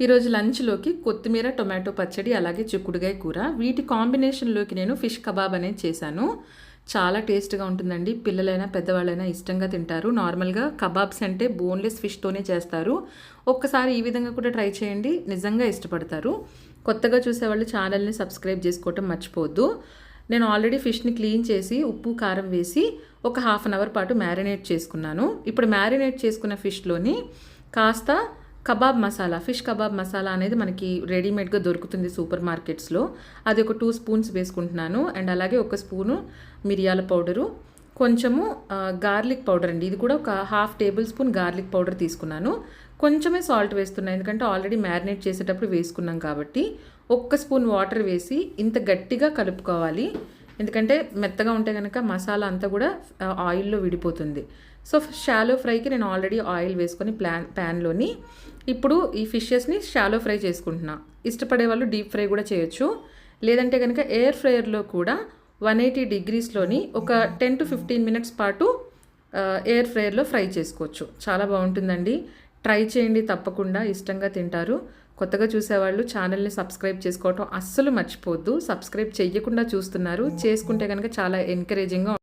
ఈరోజు లంచ్లోకి కొత్తిమీర టొమాటో పచ్చడి అలాగే చిక్కుడుగాయ కూర. వీటి కాంబినేషన్లోకి నేను ఫిష్ కబాబ్ అనేది చేశాను. చాలా టేస్ట్గా ఉంటుందండి. పిల్లలైనా పెద్దవాళ్ళైనా ఇష్టంగా తింటారు. నార్మల్గా కబాబ్స్ అంటే బోన్లెస్ ఫిష్తోనే చేస్తారు. ఒక్కసారి ఈ విధంగా కూడా ట్రై చేయండి. నిజంగా ఇష్టపడతారు. కొత్తగా చూసేవాళ్ళు ఛానల్ని సబ్స్క్రైబ్ చేసుకోవటం మర్చిపోవద్దు. నేను ఆల్రెడీ ఫిష్ని క్లీన్ చేసి ఉప్పు కారం వేసి ఒక హాఫ్ అన్ అవర్ పాటు మ్యారినేట్ చేసుకున్నాను. ఇప్పుడు మ్యారినేట్ చేసుకున్న ఫిష్లోని కాస్త kebab masala fish kebab masala అనేది మనకి రెడీమేడ్గా దొరుకుతుంది సూపర్ మార్కెట్స్లో. అది ఒక టూ స్పూన్స్ వేసుకుంటున్నాను. అండ్ అలాగే ఒక స్పూను మిరియాల పౌడరు. కొంచెము గార్లిక్ పౌడర్ అండి. ఇది కూడా ఒక half tablespoon garlic powder తీసుకున్నాను. కొంచెమే సాల్ట్ వేస్తున్నాను ఎందుకంటే ఆల్రెడీ మ్యారినేట్ చేసేటప్పుడు వేసుకున్నాం కాబట్టి. ఒక్క స్పూన్ వాటర్ వేసి ఇంత గట్టిగా కలుపుకోవాలి. ఎందుకంటే మెత్తగా ఉంటే కనుక మసాలా అంతా కూడా ఆయిల్లో విడిపోతుంది. సో షాలో ఫ్రైకి నేను ఆల్రెడీ ఆయిల్ వేసుకొని ప్లాన్ ప్యాన్లోని ఇప్పుడు ఈ ఫిషెస్ని షాలో ఫ్రై చేసుకుంటున్నా. ఇష్టపడే వాళ్ళు డీప్ ఫ్రై కూడా చేయొచ్చు. లేదంటే కనుక ఎయిర్ ఫ్రైయర్లో కూడా వన్ ఎయిటీ డిగ్రీస్లోని ఒక టెన్ టు ఫిఫ్టీన్ మినిట్స్ పాటు ఎయిర్ ఫ్రైయర్లో ఫ్రై చేసుకోవచ్చు. చాలా బాగుంటుందండి. ట్రై చేయండి తప్పకుండా. ఇష్టంగా తింటారు. కొత్తగా చూసేవాళ్ళు ఛానల్ని సబ్స్క్రైబ్ చేసుకోవటం అస్సలు మర్చిపోద్దు సబ్స్క్రైబ్ చేయకుండా చూస్తున్నారు. చేసుకుంటే కనుక చాలా ఎంకరేజింగ్గా